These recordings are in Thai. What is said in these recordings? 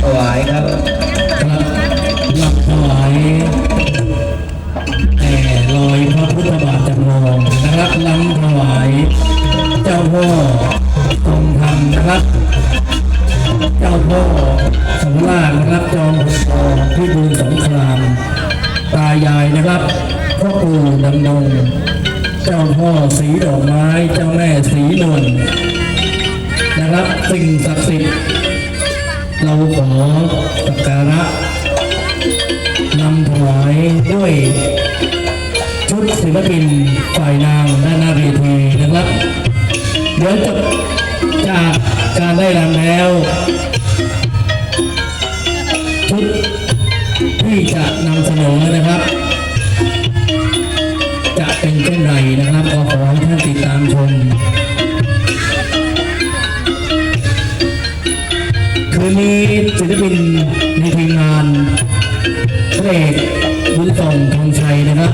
ถวายครับรับรับถวายแต่ลอยพระพุทธบาทจำลองนะครับลำถวาย เจ้าพ่อทรงธรรมนะครับ เจ้าพ่อสำราญนะครับจอมพลปพิบูลสงคราม ตายายนะครับพ่อปู่ดำดงเจ้าพ่อสีดอกไม้ เจ้าแม่สีนวลนะครับสิ่งศักดิ์สิทธิ์ เราขอสักการะนำถวายด้วยชุดศิลปินฝ่ายนางด้านนาเวทีนะครับ เดี๋ยวจบจากการได้รำแล้ว ชุดที่จะนำเสนอนะครับ จะเป็นเช่นไรนะครับก็ขอให้ท่านติดตามชม ปินในทีมงานพระเอกบุญส่งธงชัยนะครับ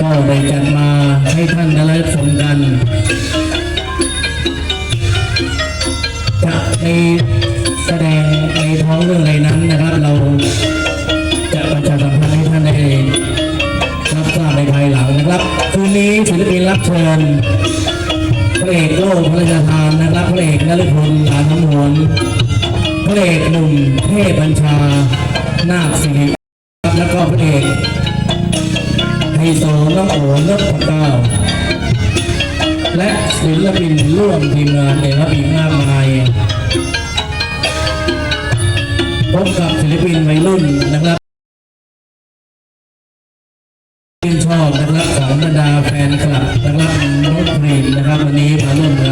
ก็ได้จัดมาให้ท่านได้รับชมกันจะในแสดงในท้องเรื่องอะไรนั้นนะครับ เราจะประชาสัมพันธ์ให้ท่านได้รับทราบในภายหลังนะครับคืนนี้ศิลปินรับเชิญพระเอกโลกพระราชทานนะครับพระเอกนฤพลหลานน้ำหวน พระเอกหนุ่มเทพบัญชา นาคสิริครับแล้วก็พระเอกไฮโซน้องโอ๋นพเก้าและศิลปินร่วมทีมงานเอกอีมากมายพบกับศิลปินวัยรุ่นนะครับที่นชอบนะครับของบรรดาแฟนคลับนะครับน้องพรีมนะครับวันนี้มาร่วมงาน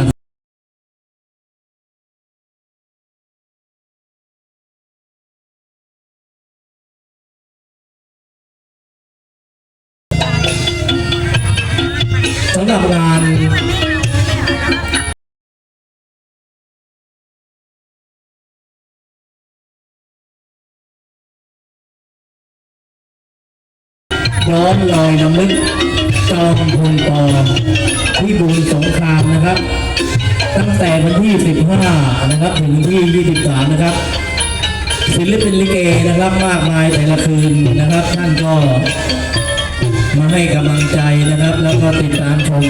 หรับงานย้อนลอยน้ำลึกจอมพลปอที่บูรสงครามนะครับ ตั้งแต่วันที่ 15 นะครับ ถึงวันที่ 23 นะครับ ศิลปินลิเกนะครับมากมายแต่ละคืนนะครับท่านก็ มาให้กำลังใจนะครับ แล้วก็ติดตามชม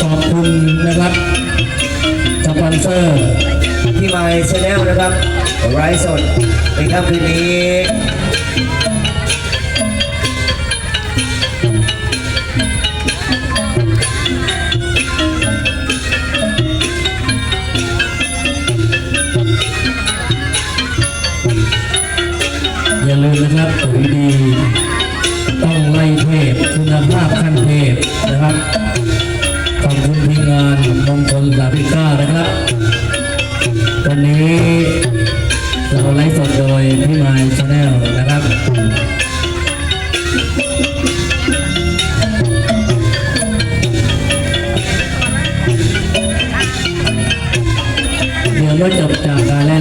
ขอบคุณนะครับสปอนเซอร์ที่มาแชแนลนะครับไร้สดในค่ำคืนนี้ มนะครับปุ๋ยดีต้องไล่เทพคุณภาพขั้นเทพนะครับขอบคุณทีมงานมงคลสาธิก้านะครับวันนี้เราไลฟ์สดโดยพี่ไมค์ชาแนลนะครับเดี๋ยวเมื่อจบจากการ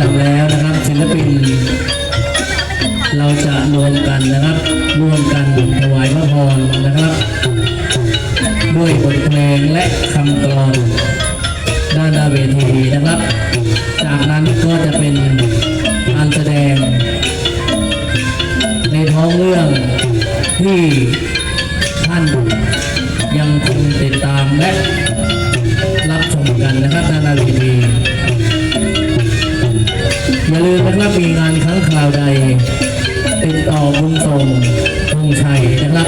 พรนะครับ ด้วยบทเพลงและคำกลอนด้านหน้าเวทีนะครับ จากนั้นก็จะเป็นการแสดง ในท้องเรื่องที่ท่านยังคงติดตามและรับชมกันนะครับด้านหน้าเวทีอย่าลืมนะครับมีงานครั้งคราวใด ติดต่อบุญส่งธงชัยนะครับ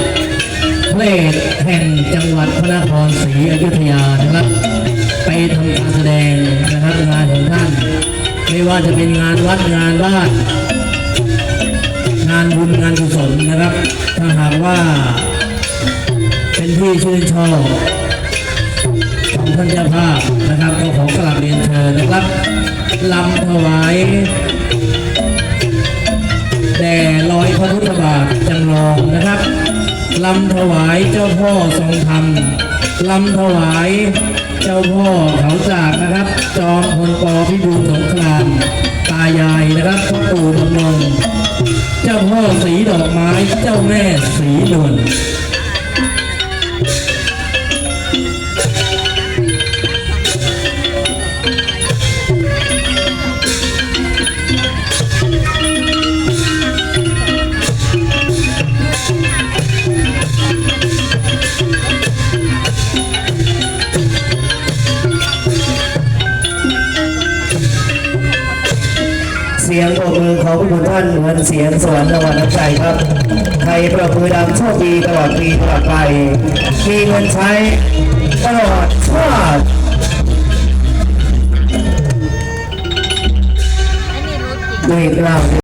เพลงแห่งจังหวัดพระนครศรีอยุธยานะครับ ไปทำการแสดงนะครับงานของท่าน ไม่ว่าจะเป็นงานวัดงานบ้านงานบุญงานกุศลนะครับ ถ้าหากว่าเป็นที่ชื่นชอบของท่านเจ้าภาพนะครับก็ขอกราบเรียนเชิญนะครับลำถวาย ด่ลอยพระพุทธบาทจำลองนะครับลำถวายเจ้าพ่อทรงธรรมลำถวายเจ้าพ่อเขาจากนะครับ จอมพลปอพิบูลสงครามตายายนะครับพ่อปู่ดำรงเจ้าพ่อสีดอกไม้เจ้าแม่สีนวล สียงปรบมือของผู้ท่านเหมือนเสียงสวรรค์รางวัลน้ำใจครับใครประมือดำโชคดีตลอดปีตลอดไป มีเงินใช้ตลอดชาติอันนี้รู้จริงด้วยกล่าว